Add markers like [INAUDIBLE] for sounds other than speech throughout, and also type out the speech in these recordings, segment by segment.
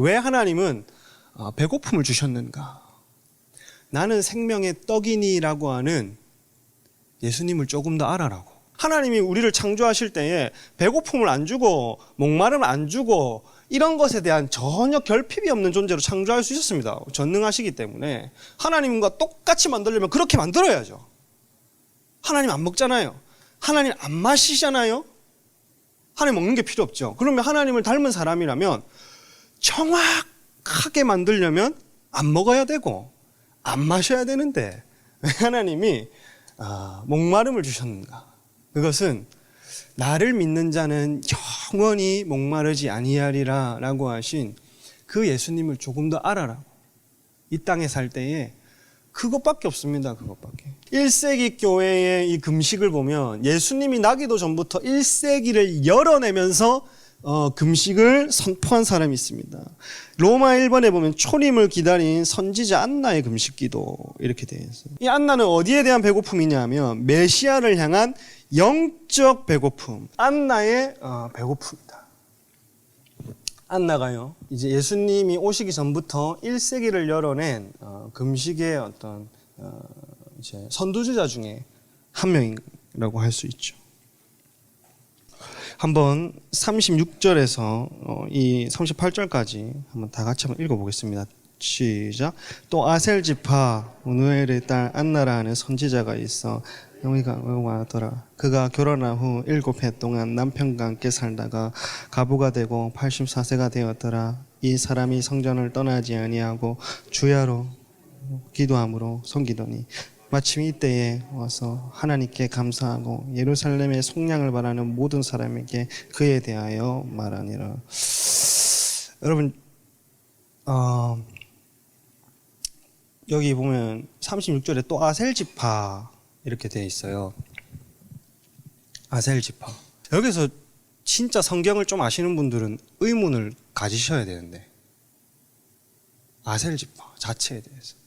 왜 하나님은 어, 배고픔을 주셨는가? 나는 생명의 떡이니라고 하는 예수님을 조금 더 알아라고. 하나님이 우리를 창조하실 때에 배고픔을 안 주고 목마름을 안 주고 이런 것에 대한 전혀 결핍이 없는 존재로 창조할 수 있었습니다. 전능하시기 때문에 하나님과 똑같이 만들려면 그렇게 만들어야죠. 하나님 안 먹잖아요. 하나님 안 마시잖아요. 하나님 먹는 게 필요 없죠. 그러면 하나님을 닮은 사람이라면 정확하게 만들려면 안 먹어야 되고 안 마셔야 되는데 왜 하나님이 아, 목마름을 주셨는가? 그것은 나를 믿는 자는 영원히 목마르지 아니하리라라고 하신 그 예수님을 조금 더 알아라고 이 땅에 살 때에 그것밖에 없습니다. 그것밖에. 1세기 교회의 이 금식을 보면 예수님이 나기도 전부터 1세기를 열어내면서 어, 금식을 선포한 사람이 있습니다. 로마 1번에 보면 초림을 기다린 선지자 안나의 금식기도 이렇게 되어 있어요. 이 안나는 어디에 대한 배고픔이냐면 메시아를 향한 영적 배고픔. 안나의 어, 배고픔이다. 안나가요. 이제 예수님이 오시기 전부터 1세기를 열어낸 어, 금식의 어떤 어, 이제 선두주자 중에 한 명이라고 할 수 있죠. 한번 36절에서 어, 이 38절까지 한번 다 같이 한번 읽어보겠습니다. 시작. 또 아셀 지파 우누엘의 딸 안나라는 선지자가 있어 영희가 와더라. 그가 결혼한 후 일곱 해 동안 남편과 함께 살다가 가부가 되고 84세가 되었더라. 이 사람이 성전을 떠나지 아니하고 주야로 기도함으로 섬기더니 마침 이때에 와서 하나님께 감사하고 예루살렘의 속량을 바라는 모든 사람에게 그에 대하여 말하니라. 여러분, 어, 여기 보면 36절에 또 아셀 지파 이렇게 되어 있어요. 아셀 지파. 여기서 진짜 성경을 좀 아시는 분들은 의문을 가지셔야 되는데 아셀 지파 자체에 대해서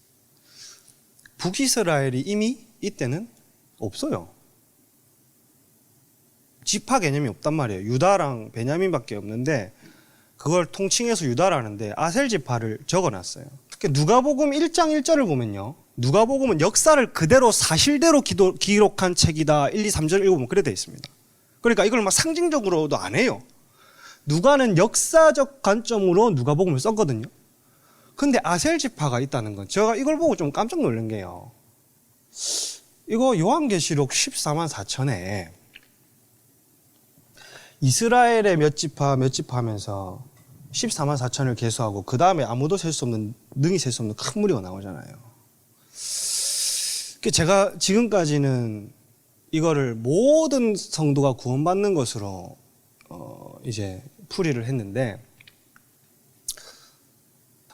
북이스라엘이 이미 이때는 없어요. 지파 개념이 없단 말이에요. 유다랑 베냐민밖에 없는데 그걸 통칭해서 유다라는데 아셀 지파를 적어놨어요. 특히 누가복음 1장 1절을 보면요. 누가복음은 역사를 그대로 사실대로 기도, 기록한 책이다. 1, 2, 3절 읽어보면 그래 돼 있습니다. 그러니까 이걸 막 상징적으로도 안 해요. 누가는 역사적 관점으로 누가복음을 썼거든요. 근데 아셀 지파가 있다는 건 제가 이걸 보고 좀 깜짝 놀란 게요. 이거 요한계시록 14만 4천에 이스라엘의 몇 지파 몇 지파 하면서 14만 4천을 계수하고 그 다음에 아무도 셀 수 없는 능히 셀 수 없는 큰 무리가 나오잖아요. 그 제가 지금까지는 이거를 모든 성도가 구원받는 것으로 어 이제 풀이를 했는데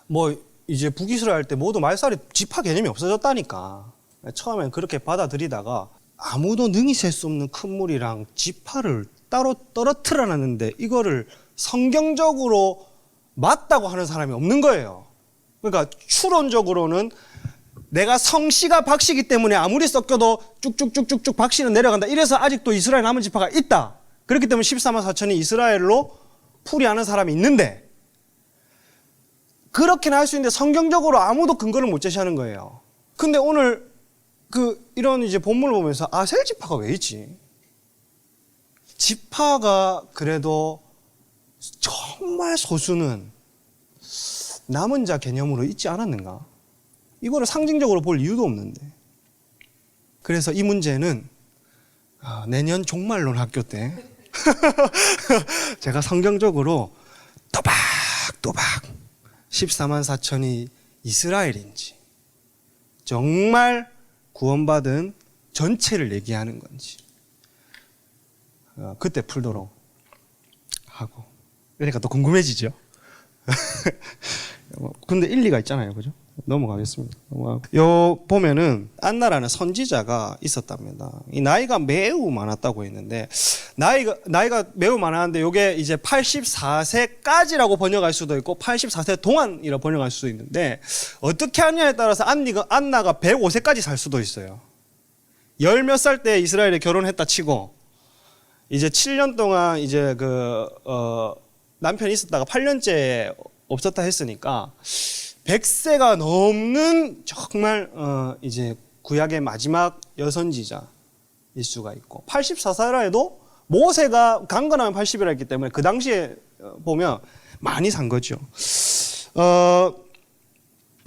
뭐 이제 북이스라엘 때 모두 말살이 지파 개념이 없어졌다니까 처음엔 그렇게 받아들이다가 아무도 능히 셀 수 없는 큰 물이랑 지파를 따로 떨어뜨려놨는데 이거를 성경적으로 맞다고 하는 사람이 없는 거예요. 그러니까 추론적으로는 내가 성씨가 박씨기 때문에 아무리 섞여도 쭉쭉쭉쭉쭉 박씨는 내려간다. 이래서 아직도 이스라엘 남은 지파가 있다. 그렇기 때문에 14만 4천이 이스라엘로 풀이하는 사람이 있는데 그렇게는 할 수 있는데 성경적으로 아무도 근거를 못 제시하는 거예요. 근데 오늘 그 이런 이제 본문을 보면서 아 셀 지파가 왜 있지? 지파가 그래도 정말 소수는 남은 자 개념으로 있지 않았는가? 이거를 상징적으로 볼 이유도 없는데. 그래서 이 문제는 아, 내년 종말론 학교 때 [LAUGHS] 제가 성경적으로 또박또박 14만 4천이 이스라엘인지 정말 구원받은 전체를 얘기하는 건지 어, 그때 풀도록 하고 그러니까 또 궁금해지죠. 어, [LAUGHS] 근데 일리가 있잖아요, 그죠? 넘어가겠습니다. 요 보면은 안나라는 선지자가 있었답니다. 이 나이가 매우 많았다고 했는데 나이가 나이가 매우 많았는데 요게 이제 84세까지라고 번역할 수도 있고 84세 동안이라 번역할 수도 있는데 어떻게 하냐에 따라서 안니가 안나가 105세까지 살 수도 있어요. 열 몇 살 때 이스라엘에 결혼했다 치고 이제 7년 동안 이제 그 어, 남편이 있었다가 8년째 없었다 했으니까 100세가 넘는 정말 어 이제 구약의 마지막 여선지자일 수가 있고 84세라 해도 모세가 강건하면 80이라 했기 때문에 그 당시에 어, 보면 많이 산 거죠. 어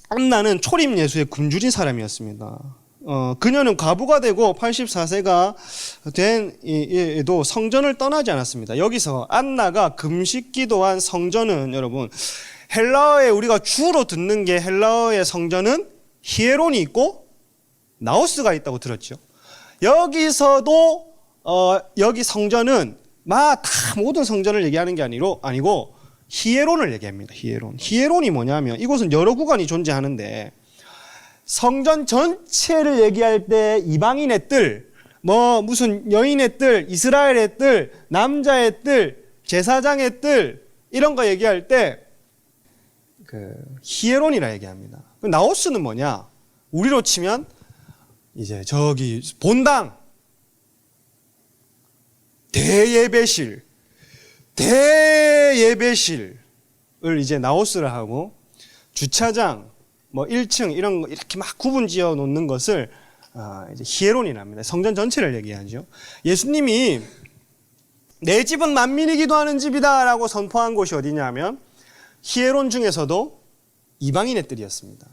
안나는 초림 예수의 굶주린 사람이었습니다. 어, 그녀는 과부가 되고 84세가 된 에도 성전을 떠나지 않았습니다. 여기서 안나가 금식 기도한 성전은 여러분 헬라어에 우리가 주로 듣는 게 헬라어의 성전은 히에론이 있고 나우스가 있다고 들었죠. 여기서도 어, 여기 성전은 마 다 모든 성전을 얘기하는 게 아니로 아니고 히에론을 얘기합니다. 히에론. 히에론이 뭐냐면 이곳은 여러 구간이 존재하는데 성전 전체를 얘기할 때 이방인의 뜰, 뭐 무슨 여인의 뜰, 이스라엘의 뜰, 남자의 뜰, 제사장의 뜰 이런 거 얘기할 때 그 히에론이라 얘기합니다. 나오스는 뭐냐? 우리로 치면 이제 저기 본당 대예배실 대예배실을 이제 나오스라 하고 주차장 뭐 1층 이런 거 이렇게 막 구분 지어 놓는 것을 아, 이제 히에론이랍니다. 성전 전체를 얘기하죠. 예수님이 내 집은 만민이 기도하는 집이다라고 선포한 곳이 어디냐면 히에론 중에서도 이방인의 뜰이었습니다.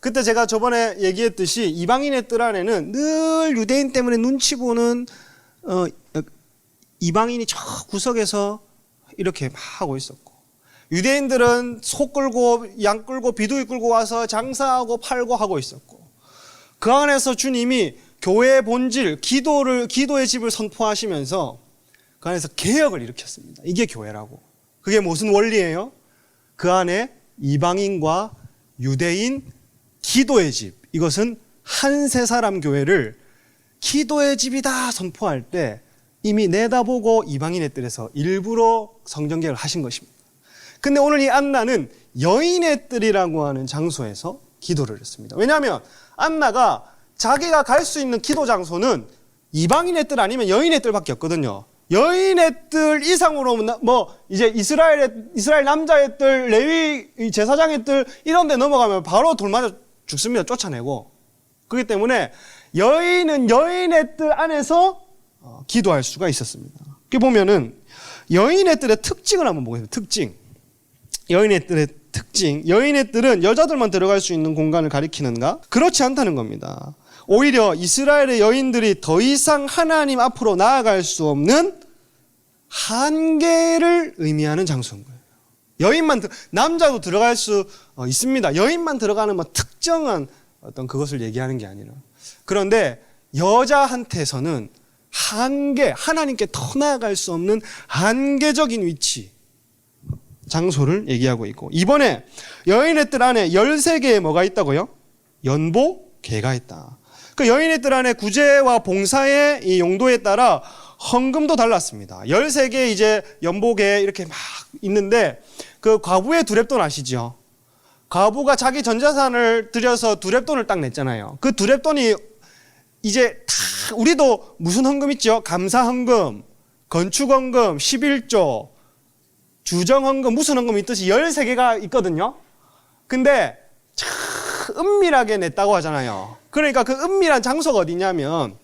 그때 제가 저번에 얘기했듯이 이방인의 뜰 안에는 늘 유대인 때문에 눈치 보는 어, 이방인이 저 구석에서 이렇게 막 하고 있었고 유대인들은 소 끌고 양 끌고 비둘기 끌고 와서 장사하고 팔고 하고 있었고 그 안에서 주님이 교회의 본질 기도를 기도의 집을 선포하시면서 그 안에서 개혁을 일으켰습니다. 이게 교회라고. 그게 무슨 원리예요? 그 안에 이방인과 유대인 기도의 집. 이것은 한 세 사람 교회를 기도의 집이다 선포할 때 이미 내다보고 이방인의 뜰에서 일부러 성전개혁을 하신 것입니다. 근데 오늘 이 안나는 여인의 뜰이라고 하는 장소에서 기도를 했습니다. 왜냐하면 안나가 자기가 갈 수 있는 기도 장소는 이방인의 뜰 아니면 여인의 뜰밖에 없거든요. 여인의 뜰 이상으로 뭐 이제 이스라엘의 이스라엘 남자의 뜰, 레위 제사장의 뜰 이런 데 넘어가면 바로 돌 맞아 죽습니다. 쫓아내고. 그렇기 때문에 여인은 여인의 뜰 안에서 어, 기도할 수가 있었습니다. 이렇게 보면은 여인의 뜰의 특징을 한번 보겠습니다. 특징. 여인의 뜰의 특징. 여인의 뜰은 여자들만 들어갈 수 있는 공간을 가리키는가? 그렇지 않다는 겁니다. 오히려 이스라엘의 여인들이 더 이상 하나님 앞으로 나아갈 수 없는 한계를 의미하는 장소인 거예요. 여인만 남자도 들어갈 수 어, 있습니다. 여인만 들어가는 뭐 특정한 어떤 그것을 얘기하는 게 아니라 그런데 여자한테서는 한계 하나님께 더 나아갈 수 없는 한계적인 위치 장소를 얘기하고 있고 이번에 여인의 뜰 안에 13개의 뭐가 있다고요? 연보 개가 있다. 그 여인의 뜰 안에 구제와 봉사의 이 용도에 따라 헌금도 달랐습니다. 13개 이제 연복에 이렇게 막 있는데 그 과부의 두랩돈 아시죠? 과부가 자기 전자산을 들여서 두랩돈을 딱 냈잖아요. 그 두랩돈이 이제 다 우리도 무슨 헌금 있죠? 감사 헌금, 건축 헌금, 11조, 주정 헌금, 무슨 헌금 있듯이 13개가 있거든요. 근데 참 은밀하게 냈다고 하잖아요. 그러니까 그 은밀한 장소가 어디냐면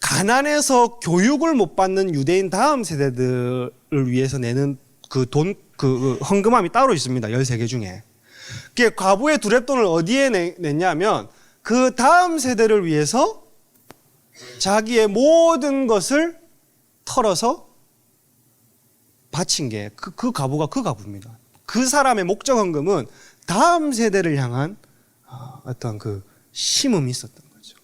가난해서 교육을 못 받는 유대인 다음 세대들을 위해서 내는 그 돈, 그 헌금함이 따로 있습니다. 13개 중에. 그게 과부의 두랩돈을 어디에 내, 냈냐면 그 다음 세대를 위해서 자기의 모든 것을 털어서 바친 게 그, 그 가부가 그 가부입니다. 그 사람의 목적 헌금은 다음 세대를 향한 아, 어떤 그 심음이 있었던 거죠.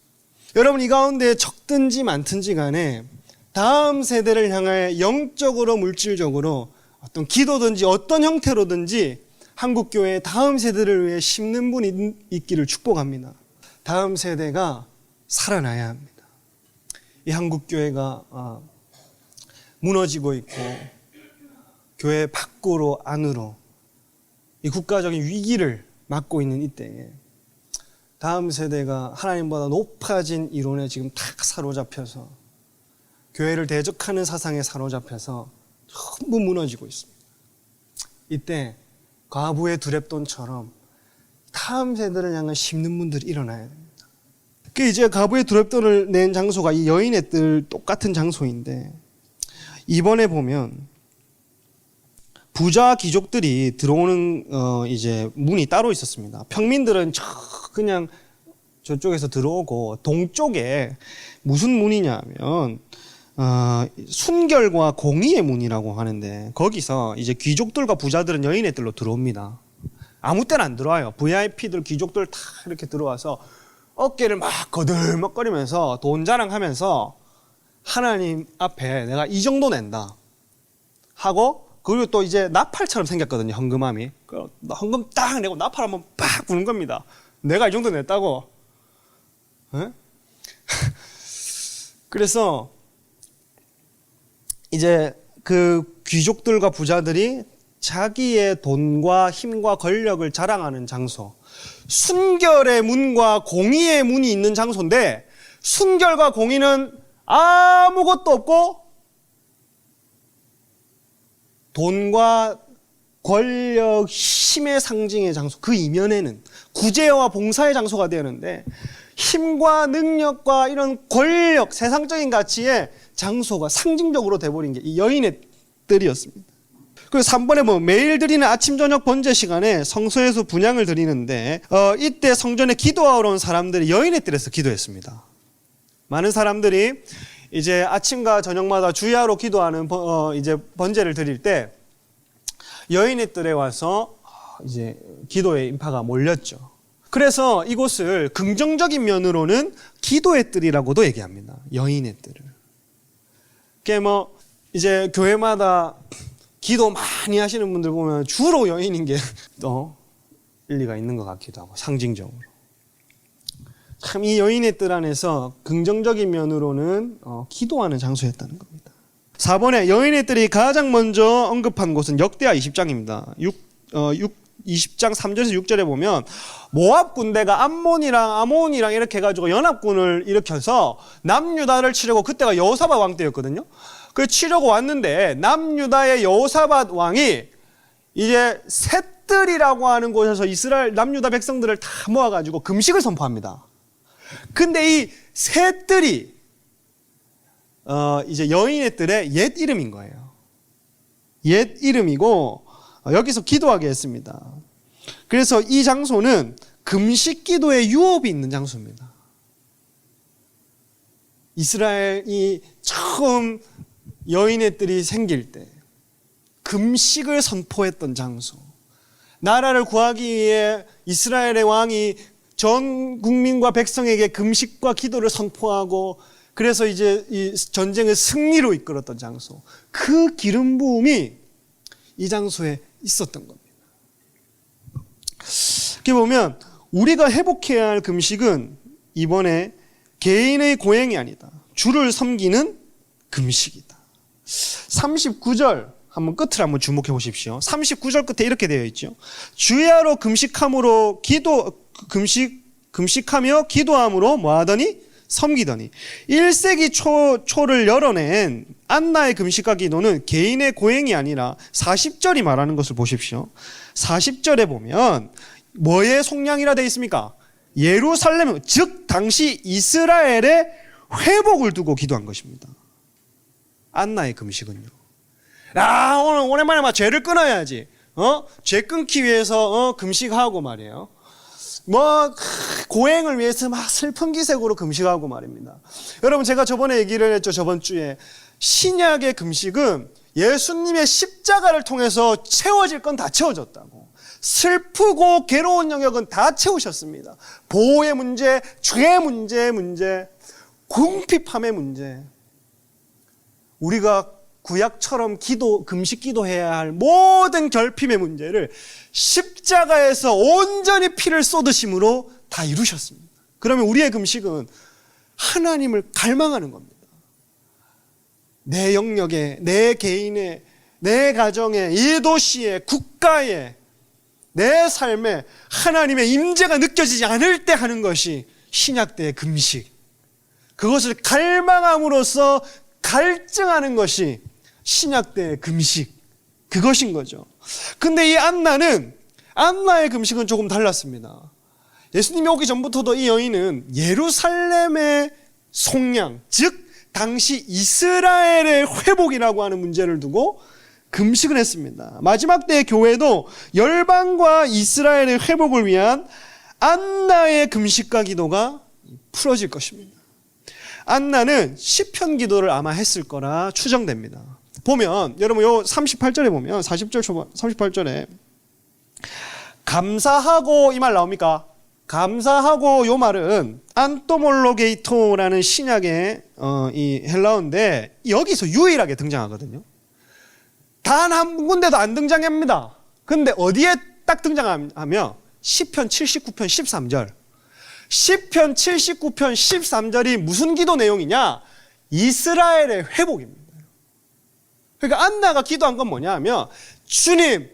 여러분 이 가운데 적든지 많든지 간에 다음 세대를 향해 영적으로 물질적으로 어떤 기도든지 어떤 형태로든지 한국 교회의 다음 세대를 위해 심는 분이 있기를 축복합니다. 다음 세대가 살아나야 합니다. 이 한국 교회가 아, 무너지고 있고 교회 밖으로 안으로 이 국가적인 위기를 맞고 있는 이 때에 다음 세대가 하나님보다 높아진 이론에 지금 탁 사로잡혀서 교회를 대적하는 사상에 사로잡혀서 전부 무너지고 있습니다. 이때 과부의 두랩돈처럼 다음 세대를 향한 심는 분들이 일어나야 됩니다. 그 이제 과부의 두랩돈을 낸 장소가 이 여인의 뜰 똑같은 장소인데 이번에 보면 부자 귀족들이 들어오는 어 이제 문이 따로 있었습니다. 평민들은 저 그냥 저쪽에서 들어오고 동쪽에 무슨 문이냐면 어, 순결과 공의의 문이라고 하는데 거기서 이제 귀족들과 부자들은 여인의 뜰로 들어옵니다. 아무 때나 안 들어와요. VIP들 귀족들 다 이렇게 들어와서 어깨를 막 거들먹거리면서 돈 자랑하면서 하나님 앞에 내가 이 정도 낸다 하고 그리고 또 이제 나팔처럼 생겼거든요 헌금함이. 그 헌금 딱 내고 나팔 한번 빡 부는 겁니다. 내가 이 정도 냈다고. 에? [LAUGHS] 그래서 이제 그 귀족들과 부자들이 자기의 돈과 힘과 권력을 자랑하는 장소. 순결의 문과 공의의 문이 있는 장소인데 순결과 공의는 아무것도 없고 돈과 권력, 힘의 상징의 장소, 그 이면에는 구제와 봉사의 장소가 되는데 힘과 능력과 이런 권력, 세상적인 가치의 장소가 상징적으로 돼버린 게 이 여인의 뜰이었습니다. 그리고 3번에 보면 매일 드리는 아침 저녁 번제 시간에 성소에서 분양을 드리는데 어, 이때 성전에 기도하러 온 사람들이 여인의 뜰에서 기도했습니다. 많은 사람들이 이제 아침과 저녁마다 주야로 기도하는 번- 어, 이제 번제를 드릴 때 여인의 뜰에 와서 이제 기도의 인파가 몰렸죠. 그래서 이곳을 긍정적인 면으로는 기도의 뜰이라고도 얘기합니다. 여인의 뜰을. 그게 뭐 이제 교회마다 기도 많이 하시는 분들 보면 주로 여인인 게 또 일리가 있는 것 같기도 하고 상징적으로. 참 이 여인의 뜰 안에서 긍정적인 면으로는 어, 기도하는 장소였다는 겁니다. 4번에 여인의 뜰이 가장 먼저 언급한 곳은 역대하 20장입니다. 6, 어, 6, 20장 3절에서 6절에 보면 모압 군대가 암몬이랑 아몬이랑 이렇게 해가지고 연합군을 일으켜서 남유다를 치려고 그때가 여호사밧 왕 때였거든요. 그 치려고 왔는데 남유다의 여호사밧 왕이 이제 셋들이라고 하는 곳에서 이스라엘 남유다 백성들을 다 모아가지고 금식을 선포합니다. 근데 이 셋들이 어, 이제 여인의 뜰의 옛 이름인 거예요. 옛 이름이고 어, 여기서 기도하게 했습니다. 그래서 이 장소는 금식 기도의 유업이 있는 장소입니다. 이스라엘이 처음 여인의 뜰이 생길 때 금식을 선포했던 장소. 나라를 구하기 위해 이스라엘의 왕이 전 국민과 백성에게 금식과 기도를 선포하고 그래서 이제 이 전쟁을 승리로 이끌었던 장소. 그 기름 부음이 이 장소에 있었던 겁니다. 이렇게 보면 우리가 회복해야 할 금식은 이번에 개인의 고행이 아니다. 주를 섬기는 금식이다. 39절 한번 끝을 한번 주목해 보십시오. 39절 끝에 이렇게 되어 있죠. 주야로 금식함으로 기도 금식 금식하며 기도함으로 뭐 하더니 섬기더니 1세기 초, 초를 열어낸 안나의 금식과 기도는 개인의 고행이 아니라 40절이 말하는 것을 보십시오. 40절에 보면 뭐의 속량이라 되어 있습니까? 예루살렘, 즉 당시 이스라엘의 회복을 두고 기도한 것입니다. 안나의 금식은요. 아, 오늘 오랜만에 막 죄를 끊어야지. 어? 죄 끊기 위해서 어, 금식하고 말이에요. 뭐 고행을 위해서 막 슬픈 기색으로 금식하고 말입니다. 여러분 제가 저번에 얘기를 했죠. 저번 주에 신약의 금식은 예수님의 십자가를 통해서 채워질 건 다 채워졌다고. 슬프고 괴로운 영역은 다 채우셨습니다. 보호의 문제, 죄의 문제, 문제, 궁핍함의 문제. 우리가 구약처럼 기도, 금식 기도해야 할 모든 결핍의 문제를 십자가에서 온전히 피를 쏟으심으로 다 이루셨습니다. 그러면 우리의 금식은 하나님을 갈망하는 겁니다. 내 영역에, 내 개인의, 내 가정에, 이 도시에, 국가에, 내 삶에 하나님의 임재가 느껴지지 않을 때 하는 것이 신약 때의 금식. 그것을 갈망함으로써 갈증하는 것이 신약 때의 금식. 그것인 거죠. 근데 이 안나는 안나의 금식은 조금 달랐습니다. 예수님이 오기 전부터도 이 여인은 예루살렘의 속량, 즉 당시 이스라엘의 회복이라고 하는 문제를 두고 금식을 했습니다. 마지막 때의 교회도 열방과 이스라엘의 회복을 위한 안나의 금식과 기도가 풀어질 것입니다. 안나는 시편 기도를 아마 했을 거라 추정됩니다. 보면 여러분 요 38절에 보면 40절 초반 38절에 감사하고 이 말 나옵니까? 감사하고 요 말은 안토몰로게이토라는 신약의 어, 이 헬라어인데 여기서 유일하게 등장하거든요. 단 한 군데도 안 등장합니다. 근데 어디에 딱 등장하면 시편 79편 13절. 시편 79편 13절이 무슨 기도 내용이냐? 이스라엘의 회복입니다. 그러니까 안나가 기도한 건 뭐냐면 주님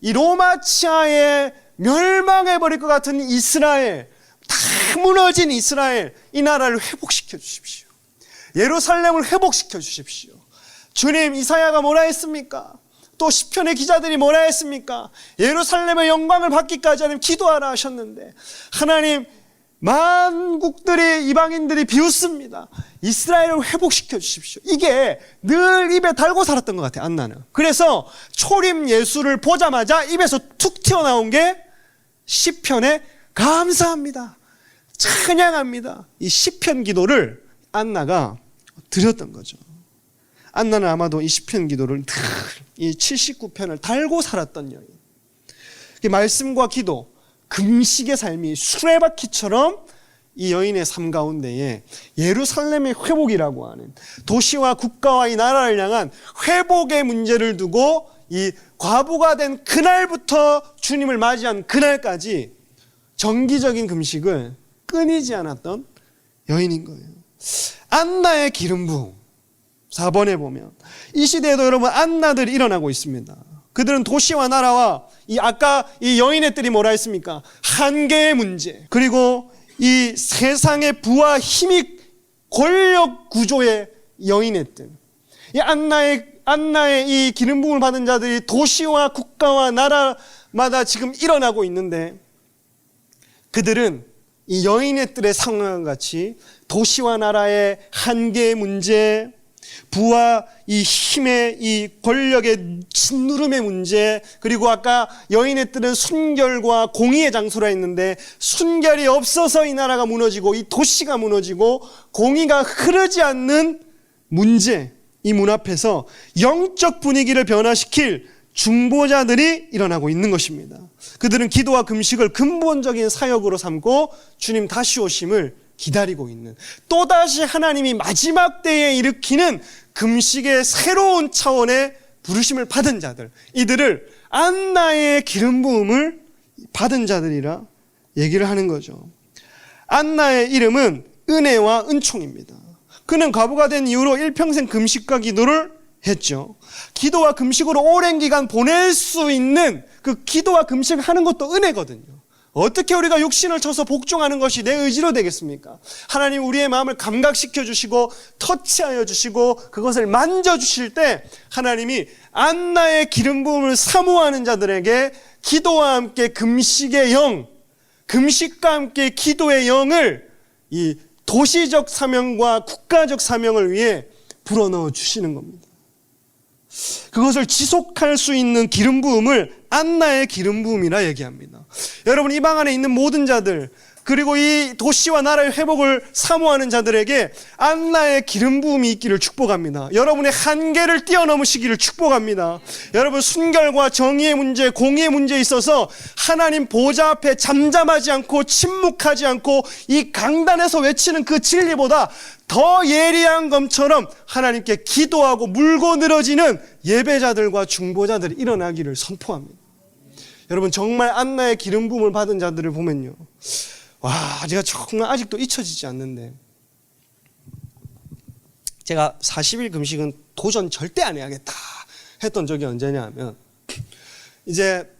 이 로마치아에 멸망해 버릴 것 같은 이스라엘 다 무너진 이스라엘 이 나라를 회복시켜 주십시오. 예루살렘을 회복시켜 주십시오. 주님 이사야가 뭐라 했습니까? 또 시편의 기자들이 뭐라 했습니까? 예루살렘의 영광을 받기까지 하는 기도하라 하셨는데 하나님 만국들이 이방인들이 비웃습니다. 이스라엘을 회복시켜 주십시오. 이게 늘 입에 달고 살았던 것 같아요. 안나는. 그래서 초림 예수를 보자마자 입에서 툭 튀어나온 게 시편에 감사합니다. 찬양합니다. 이 시편 기도를 안나가 드렸던 거죠. 안나는 아마도 이 시편 기도를 늘이 79편을 달고 살았던 여인. 말씀과 기도, 금식의 삶이 수레바퀴처럼 이 여인의 삶 가운데에 예루살렘의 회복이라고 하는 도시와 국가와 이 나라를 향한 회복의 문제를 두고 이 과부가 된 그날부터 주님을 맞이한 그날까지 정기적인 금식을 끊이지 않았던 여인인 거예요. 안나의 기름 부음. 4번에 보면 이 시대에도 여러분 안나들이 일어나고 있습니다. 그들은 도시와 나라와 이 아까 이 여인의 뜰이 뭐라 했습니까? 한계의 문제 그리고 이 세상의 부와 힘이 권력 구조의 여인의 뜰. 이 안나의 안나의 이 기름 부음을 받은 자들이 도시와 국가와 나라마다 지금 일어나고 있는데 그들은 이 여인의 뜰의 상황과 같이 도시와 나라의 한계의 문제, 부와 이 힘의 이 권력의 짓누름의 문제 그리고 아까 여인의 뜰은 순결과 공의의 장소라 했는데 순결이 없어서 이 나라가 무너지고 이 도시가 무너지고 공의가 흐르지 않는 문제 이 문 앞에서 영적 분위기를 변화시킬 중보자들이 일어나고 있는 것입니다. 그들은 기도와 금식을 근본적인 사역으로 삼고 주님 다시 오심을 기다리고 있는 또다시 하나님이 마지막 때에 일으키는 금식의 새로운 차원의 부르심을 받은 자들 이들을 안나의 기름 부음을 받은 자들이라 얘기를 하는 거죠. 안나의 이름은 은혜와 은총입니다. 그는 과부가 된 이후로 일평생 금식과 기도를 했죠. 기도와 금식으로 오랜 기간 보낼 수 있는 그 기도와 금식을 하는 것도 은혜거든요. 어떻게 우리가 육신을 쳐서 복종하는 것이 내 의지로 되겠습니까? 하나님 우리의 마음을 감각시켜 주시고 터치하여 주시고 그것을 만져 주실 때 하나님이 안나의 기름 부음을 사모하는 자들에게 기도와 함께 금식의 영, 금식과 함께 기도의 영을 이 도시적 사명과 국가적 사명을 위해 불어넣어 주시는 겁니다. 그것을 지속할 수 있는 기름 부음을 안나의 기름 부음이라 얘기합니다. 여러분 이 방 안에 있는 모든 자들 그리고 이 도시와 나라의 회복을 사모하는 자들에게 안나의 기름 부음이 있기를 축복합니다. 여러분의 한계를 뛰어넘으시기를 축복합니다. 여러분 순결과 정의의 문제, 공의의 문제에 있어서 하나님 보좌 앞에 잠잠하지 않고 침묵하지 않고 이 강단에서 외치는 그 진리보다 더 예리한 검처럼 하나님께 기도하고 물고 늘어지는 예배자들과 중보자들이 일어나기를 선포합니다. 여러분 정말 안나의 기름 부음을 받은 자들을 보면요. 와, 제가 정말 아직도 잊혀지지 않는데. 제가 40일 금식은 도전 절대 안 해야겠다 했던 적이 언제냐 하면 이제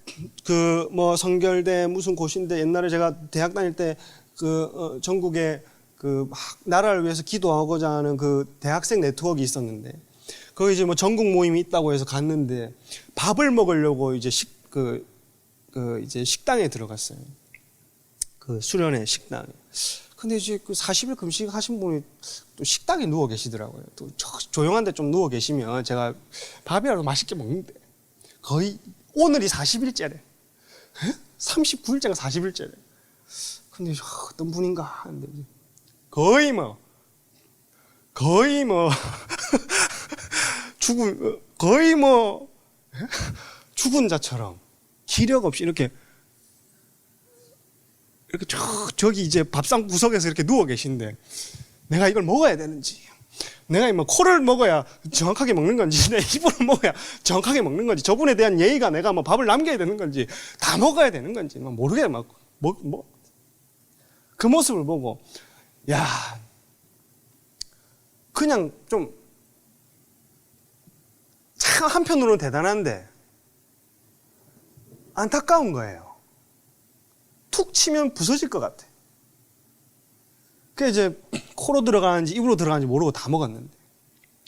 그 뭐 성결대 무슨 고신대 옛날에 제가 대학 다닐 때그 어, 전국에 그막 나라를 위해서 기도하고자 하는 그 대학생 네트워크 있었는데 거기 이제 뭐 전국 모임이 있다고 해서 갔는데 밥을 먹으려고 이제 식, 그, 그 이제 식당에 들어갔어요. 그 수련회 식당에. 근데 이제 그 40일 금식 하신 분이 또 식당에 누워 계시더라고요. 또 조- 조용한 데 좀 누워 계시면 제가 밥이라도 맛있게 먹는데 거의 오늘이 40일째래. 39일째가 40일째래. 근데 하, 어떤 분인가 하는데 거의 뭐 거의 뭐 [LAUGHS] 죽은 어, 거의 뭐 죽은 자처럼 기력 없이 이렇게 이렇게 저 저기 이제 밥상 구석에서 이렇게 누워 계신데 내가 이걸 먹어야 되는지 내가 뭐 코를 먹어야 정확하게 먹는 건지 [LAUGHS] 내 입으로 먹어야 정확하게 먹는 건지 저분에 대한 예의가 내가 뭐 밥을 남겨야 되는 건지 다 먹어야 되는 건지 막 모르게 막 뭐 뭐 그 모습을 보고 야 그냥 좀 참 한편으로는 대단한데 안타까운 거예요. 툭 치면 부서질 것 같아. 그 이제 코로 들어가는지 입으로 들어가는지 모르고 다 먹었는데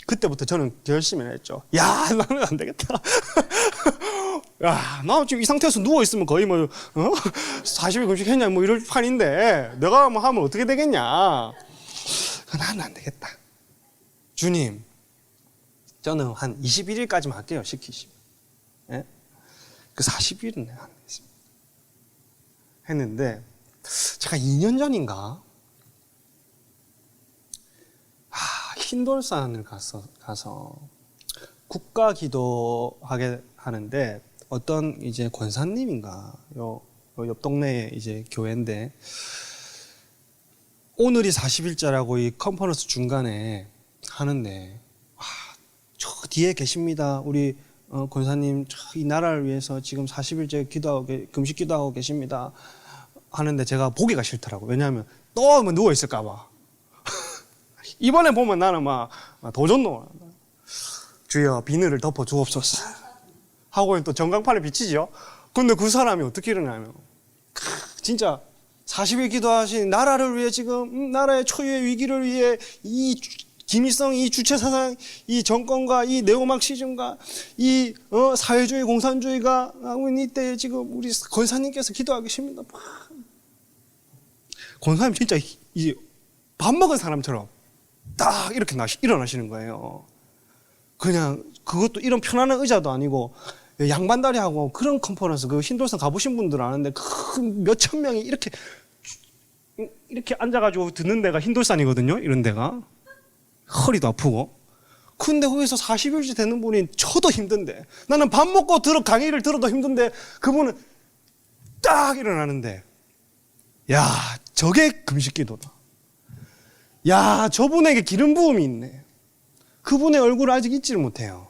그때부터 저는 결심을 했죠. 야 [LAUGHS] 나는 안 되겠다. [LAUGHS] 야, 나 지금 이 상태에서 누워 있으면 거의 뭐 어? [LAUGHS] 40일 금식했냐 뭐 이럴 판인데 내가 뭐 하면 어떻게 되겠냐. 나는 안 되겠다. 주님, 저는 한 21일까지만 할게요. 시키시면. 예? 그 40일은 내가 안 되겠습니다. 했는데 제가 2년 전인가 아, 흰돌산을 가서 가서 국가 기도하게 하는데 어떤 이제 권사님인가 요, 요 옆 동네에 이제 교회인데 오늘이 40일자라고 이 컨퍼런스 중간에 하는데 와, 저 뒤에 계십니다. 우리 어, 권사님 저이 나라를 위해서 지금 40일째 기도하고 계- 금식 기도하고 계십니다. 하는데 제가 보기가 싫더라고. 왜냐하면 또뭐 누워 있을까 봐. [LAUGHS] 이번에 보면 나는 막, 막 도전노. 주여 비늘을 덮어 주옵소서. 하고 또 전광판에 비치죠. 근데 그 사람이 어떻게 일어나면 크, 진짜 40일 기도하신 나라를 위해 지금 음, 나라의 초유의 위기를 위해 이 주- 김일성 이 주체 사상 이 정권과 이 네오막시즘과 이 어, 사회주의 공산주의가 하고 있는 이때에 지금 우리 권사님께서 기도하고 계십니다. 막. 권사님 진짜 이 밥 먹은 사람처럼 딱 이렇게 나시, 일어나시는 거예요. 그냥 그것도 이런 편안한 의자도 아니고 양반다리 하고 그런 컨퍼런스 그 흰돌산 가보신 분들 아는데 그 몇천 명이 이렇게 이렇게 앉아가지고 듣는 데가 흰돌산이거든요. 이런 데가 허리도 아프고. 근데 거기서 40일째 되는 분이 저도 힘든데 나는 밥 먹고 들어 강의를 들어도 힘든데 그분은 딱 일어나는데 야 저게 금식 기도다. 야 저분에게 기름 부음이 있네. 그분의 얼굴을 아직 잊지를 못해요.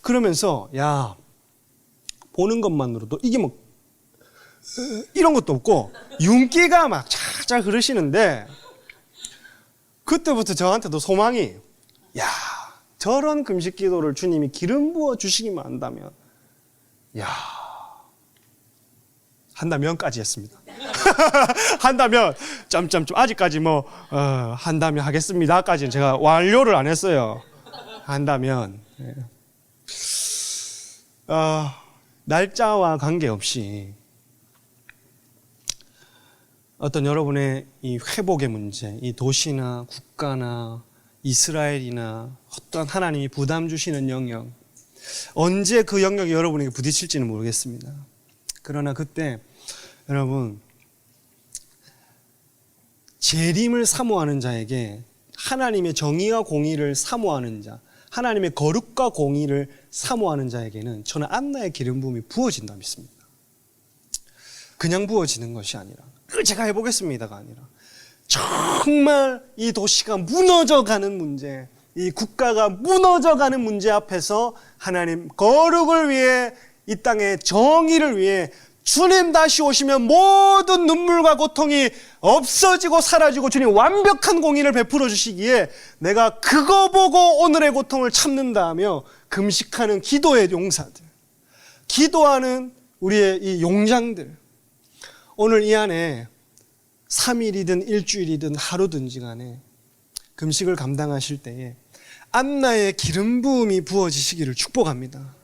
그러면서 야 보는 것만으로도 이게 뭐 어, 이런 것도 없고 윤기가 막 쫙쫙 흐르시는데 그때부터 저한테도 소망이 야 저런 금식 기도를 주님이 기름 부어 주시기만 한다면 야 한다면까지 했습니다. [LAUGHS] 한다면 점점점 아직까지 뭐 어, 한다면 하겠습니다까지는 제가 완료를 안 했어요. 한다면 예. 어, 날짜와 관계없이 어떤 여러분의 이 회복의 문제, 이 도시나 국가나 이스라엘이나 어떤 하나님이 부담 주시는 영역, 언제 그 영역이 여러분에게 부딪힐지는 모르겠습니다. 그러나 그때 여러분 재림을 사모하는 자에게 하나님의 정의와 공의를 사모하는 자, 하나님의 거룩과 공의를 사모하는 자에게는 저는 안나의 기름 부음이 부어진다 믿습니다. 그냥 부어지는 것이 아니라 그 제가 해보겠습니다가 아니라 정말 이 도시가 무너져가는 문제, 이 국가가 무너져가는 문제 앞에서 하나님 거룩을 위해 이 땅의 정의를 위해 주님 다시 오시면 모든 눈물과 고통이 없어지고 사라지고 주님 완벽한 공의를 베풀어 주시기에 내가 그거 보고 오늘의 고통을 참는다 하며 금식하는 기도의 용사들, 기도하는 우리의 이 용장들, 오늘 이 안에 3일이든 일주일이든 하루든지 간에 금식을 감당하실 때에 안나의 기름 부음이 부어지시기를 축복합니다.